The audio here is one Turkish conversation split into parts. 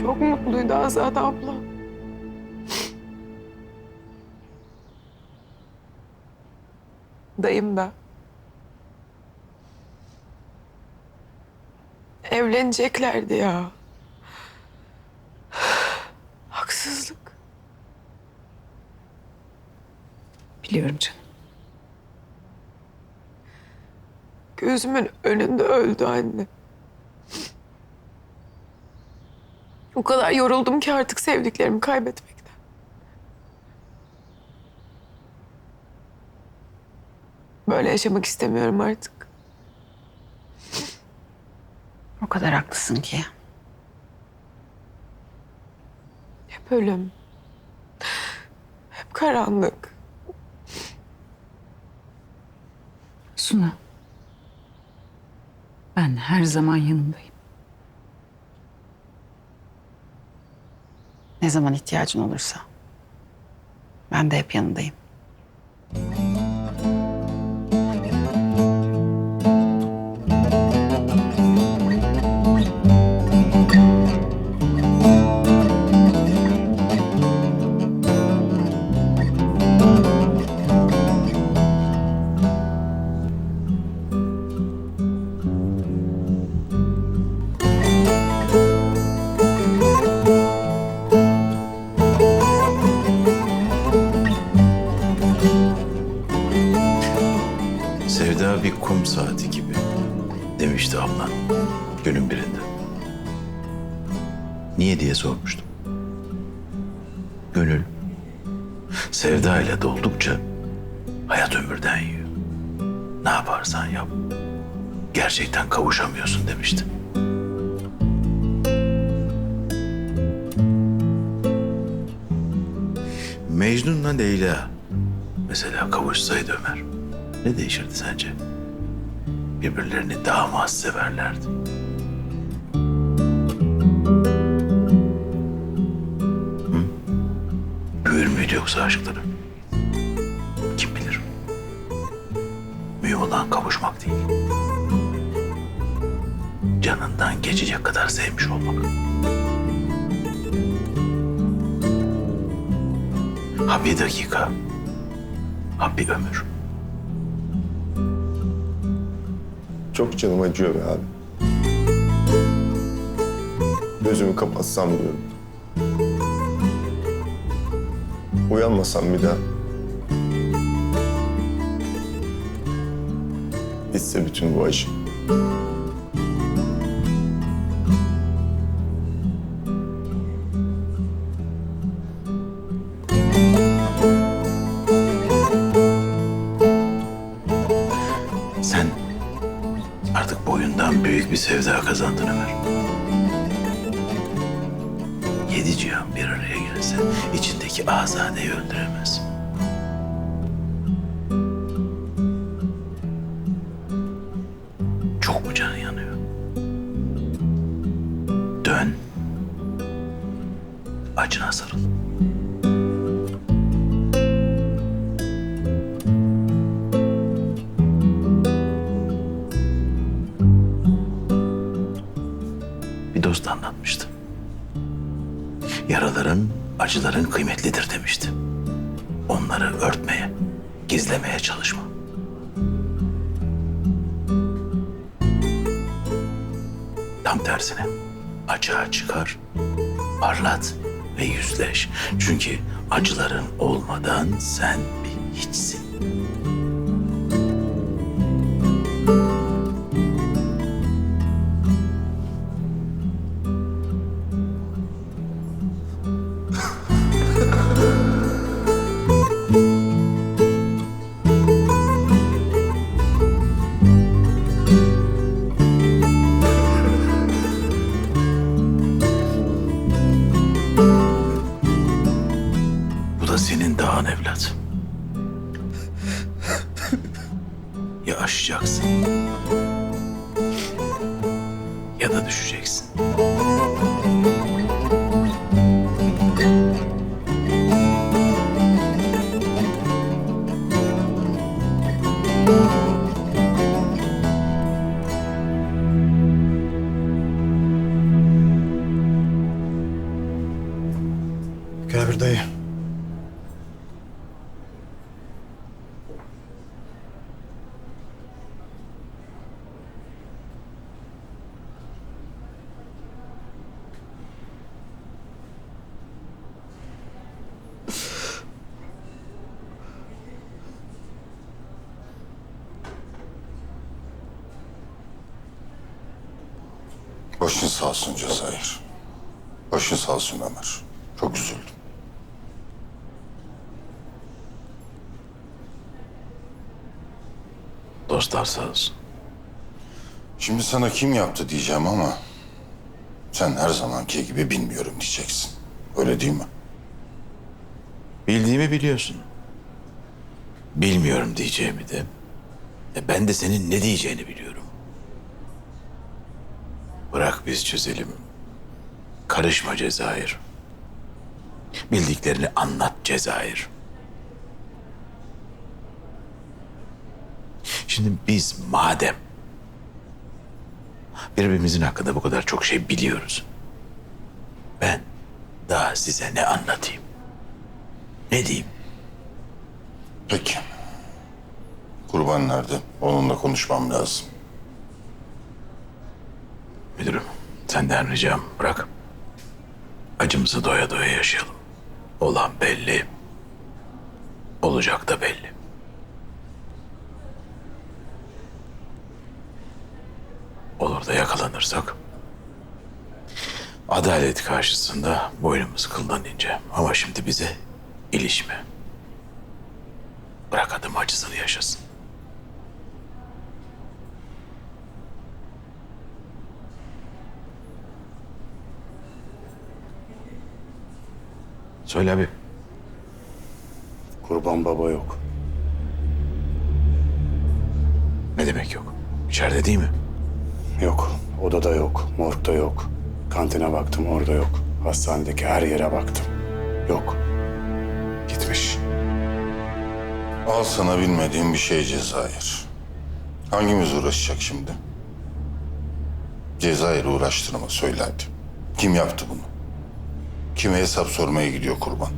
Çok mutluydu Azade abla. Dayım da. Evleneceklerdi ya. Haksızlık. Biliyorum canım. Gözümün önünde öldü anne. O kadar yoruldum ki artık sevdiklerimi kaybetmekten. Böyle yaşamak istemiyorum artık. O kadar haklısın ki. Hep ölüm. Hep karanlık. Suna. Ben her zaman yanındayım. Ne zaman ihtiyacın olursa. Ben de hep yanındayım. Sevda bir kum saati gibi demişti ablan günün birinde. Niye diye sormuştum. Gönül sevda ile doldukça hayat ömürden yiyor. Ne yaparsan yap. Gerçekten kavuşamıyorsun demişti. Mecnun'la Leyla mesela kavuşsaydı Ömer ne değişirdi sence? Birbirlerini daha mı az severlerdi? Hı? Büyür müydü yoksa aşkları? Kim bilir? Mühim olan kavuşmak değil. Canından geçecek kadar sevmiş olmak. Ha bir dakika, ha bir ömür. Çok canım acıyor be abi. Gözümü kapatsam diyorum. Uyanmasam bir daha. Bitse bütün bu acı. Sevda kazandın Ömer. Yedi cihan bir araya gelse içindeki azadeyi öldüremez. Acıların kıymetlidir demişti. Onları örtmeye, gizlemeye çalışma. Tam tersine açığa çıkar, parlat ve yüzleş. Çünkü acıların olmadan sen bir hiçsin. Dağın evlat. Ya aşacaksın ya da düşeceksin. Başın sağ olsun Cezayir. Başın sağ olsun Ömer. Çok üzüldüm. Dostlar sağ olsun. Şimdi sana kim yaptı diyeceğim ama... ...sen her zamanki gibi bilmiyorum diyeceksin. Öyle değil mi? Bildiğimi biliyorsun. Bilmiyorum diyeceğimi de. E ben de senin ne diyeceğini biliyorum. Biz çözelim. Karışma Cezayir. Bildiklerini anlat Cezayir. Şimdi biz madem birbirimizin hakkında bu kadar çok şey biliyoruz. Ben daha size ne anlatayım? Ne diyeyim? Peki. Kurban nerede? Onunla konuşmam lazım. Müdürüm, senden ricam bırak. Acımızı doya doya yaşayalım. Olan belli. Olacak da belli. Olur da yakalanırsak adalet karşısında boynumuz kıldan ince. Ama şimdi bize ilişme. Bırak adam acısını yaşasın. Söyle abi. Kurban baba yok. Ne demek yok? İçeride değil mi? Yok. Odada yok. Morgda yok. Kantine baktım orada yok. Hastanedeki her yere baktım. Yok. Gitmiş. Al sana bilmediğim bir şey Cezayir. Hangimiz uğraşacak şimdi? Cezayir uğraştırma söyle hadi. Kim yaptı bunu? Kime hesap sormaya gidiyor kurban?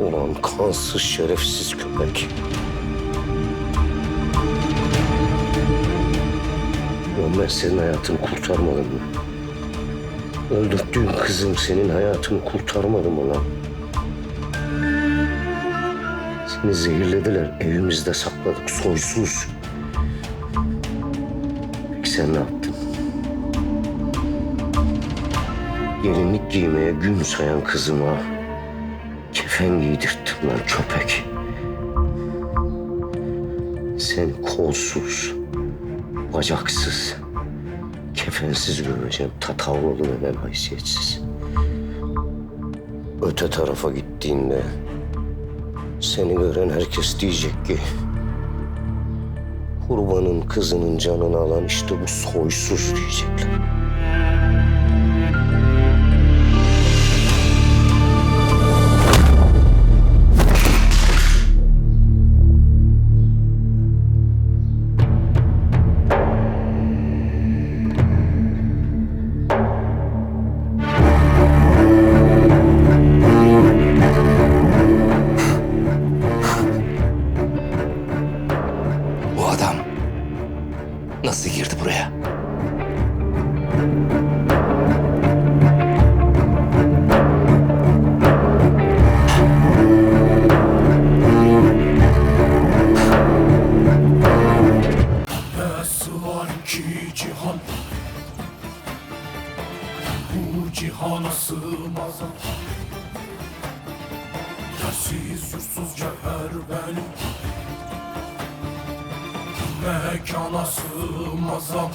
Ulan kansız şerefsiz köpek. Ben senin hayatını kurtarmadım mı? Öldürdüğün kızım senin hayatını kurtarmadı mı? Seni zehirlediler, evimizde sakladık, soysuz. Peki sen ne yaptın? Gelinlik giymeye gün sayan kızıma kefen giydirttin lan köpek. Sen kolsuz, bacaksız, kefensiz göreceğim tatavralı neden haysiyetsiz. Öte tarafa gittiğinde seni gören herkes diyecek ki kurbanın kızının canını alan işte bu soysuz diyecekler. Nasıl girdi buraya? Nasıl var ki cihan. Bu cihana cevher benim Mekana sığmazam